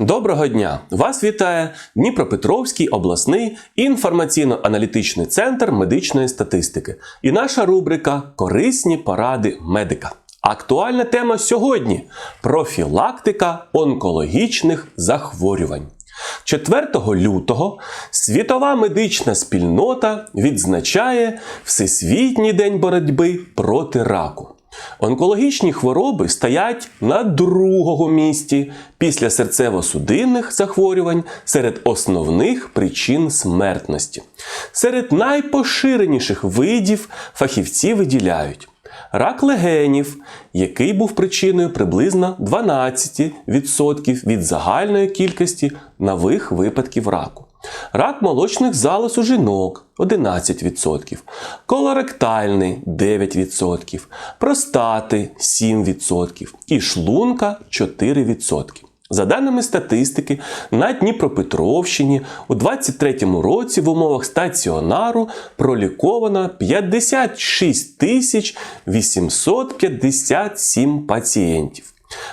Доброго дня! Вас вітає Дніпропетровський обласний інформаційно-аналітичний центр медичної статистики і наша рубрика Корисні поради медика. Актуальна тема сьогодні профілактика онкологічних захворювань. 4 лютого світова медична спільнота відзначає Всесвітній день боротьби проти раку. Онкологічні хвороби стоять на другому місці після серцево-судинних захворювань серед основних причин смертності. Серед найпоширеніших видів фахівці виділяють рак легенів, який був причиною приблизно 12% від загальної кількості нових випадків раку. Рак молочних залоз у жінок 11%, колоректальний 9%, простати 7% і шлунка 4%. За даними статистики, на Дніпропетровщині у 2023 році в умовах стаціонару проліковано 56 тисяч 857 пацієнтів.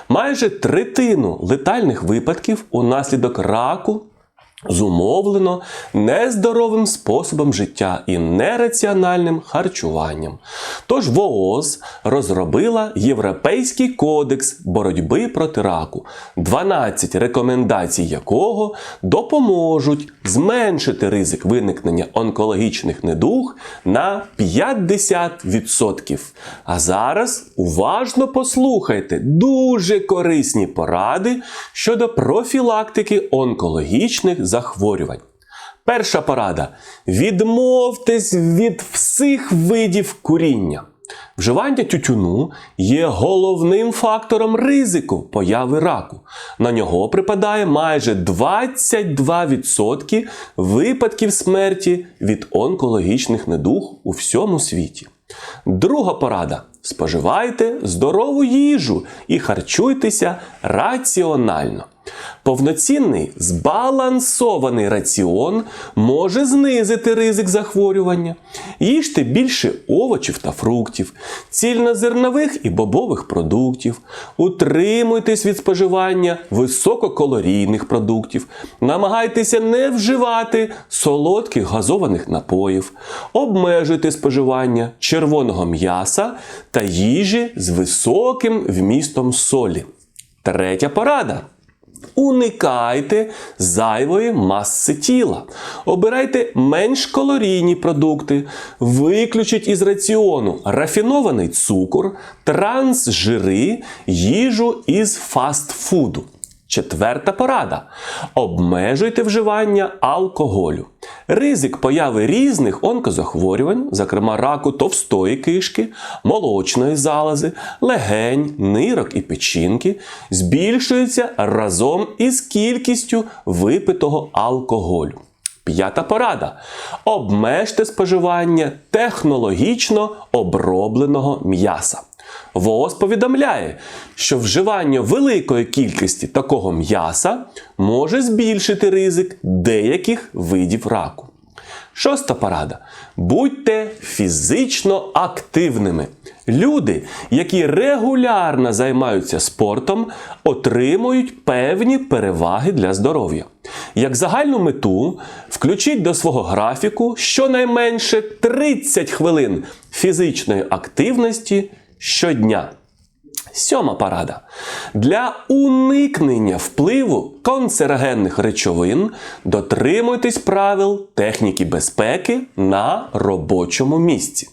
Майже третину летальних випадків унаслідок раку зумовлено нездоровим способом життя і нераціональним харчуванням. Тож ВООЗ розробила Європейський кодекс боротьби проти раку, 12 рекомендацій якого допоможуть зменшити ризик виникнення онкологічних недуг на 50%. А зараз уважно послухайте дуже корисні поради щодо профілактики онкологічних захворювань. Перша порада: відмовтесь від всіх видів куріння. Вживання тютюну є головним фактором ризику появи раку. На нього припадає майже 22% випадків смерті від онкологічних недуг у всьому світі. Друга порада: споживайте здорову їжу і харчуйтеся раціонально. Повноцінний збалансований раціон може знизити ризик захворювання. Їжте більше овочів та фруктів, цільнозернових і бобових продуктів, утримуйтесь від споживання висококалорійних продуктів, намагайтеся не вживати солодких газованих напоїв, обмежуйте споживання червоного м'яса та їжі з високим вмістом солі. Третя порада. Уникайте зайвої маси тіла. Обирайте менш калорійні продукти, виключіть із раціону рафінований цукор, трансжири, їжу із фастфуду. Четверта порада. Обмежуйте вживання алкоголю. Ризик появи різних онкозахворювань, зокрема раку товстої кишки, молочної залози, легень, нирок і печінки, збільшується разом із кількістю випитого алкоголю. П'ята порада. Обмежте споживання технологічно обробленого м'яса. ВООЗ повідомляє, що вживання великої кількості такого м'яса може збільшити ризик деяких видів раку. Шоста порада. Будьте фізично активними. Люди, які регулярно займаються спортом, отримують певні переваги для здоров'я. Як загальну мету, включіть до свого графіку щонайменше 30 хвилин фізичної активності щодня. Сьома порада. Для уникнення впливу канцерогенних речовин дотримуйтесь правил техніки безпеки на робочому місці.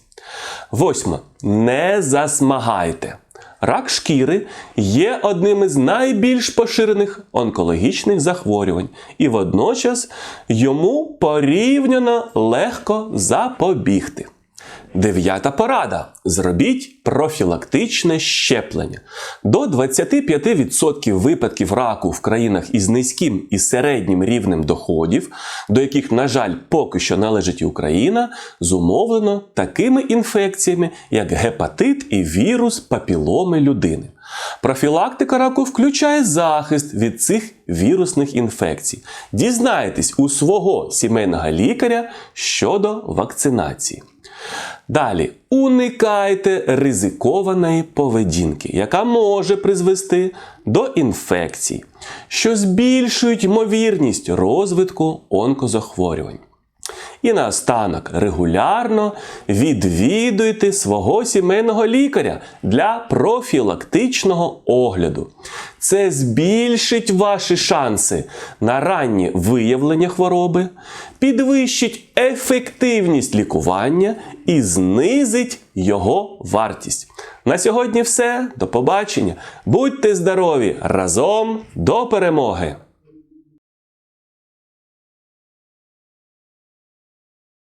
Восьме. Не засмагайте. Рак шкіри є одним із найбільш поширених онкологічних захворювань, і водночас йому порівняно легко запобігти. Дев'ята порада. Зробіть профілактичне щеплення. До 25% випадків раку в країнах із низьким і середнім рівнем доходів, до яких, на жаль, поки що належить і Україна, зумовлено такими інфекціями, як гепатит і вірус папіломи людини. Профілактика раку включає захист від цих вірусних інфекцій. Дізнайтесь у свого сімейного лікаря щодо вакцинації. Далі уникайте ризикованої поведінки, яка може призвести до інфекцій, що збільшують ймовірність розвитку онкозахворювань. І наостанок регулярно відвідуйте свого сімейного лікаря для профілактичного огляду. Це збільшить ваші шанси на раннє виявлення хвороби, підвищить ефективність лікування і знизить його вартість. На сьогодні все. До побачення. Будьте здорові! Разом до перемоги!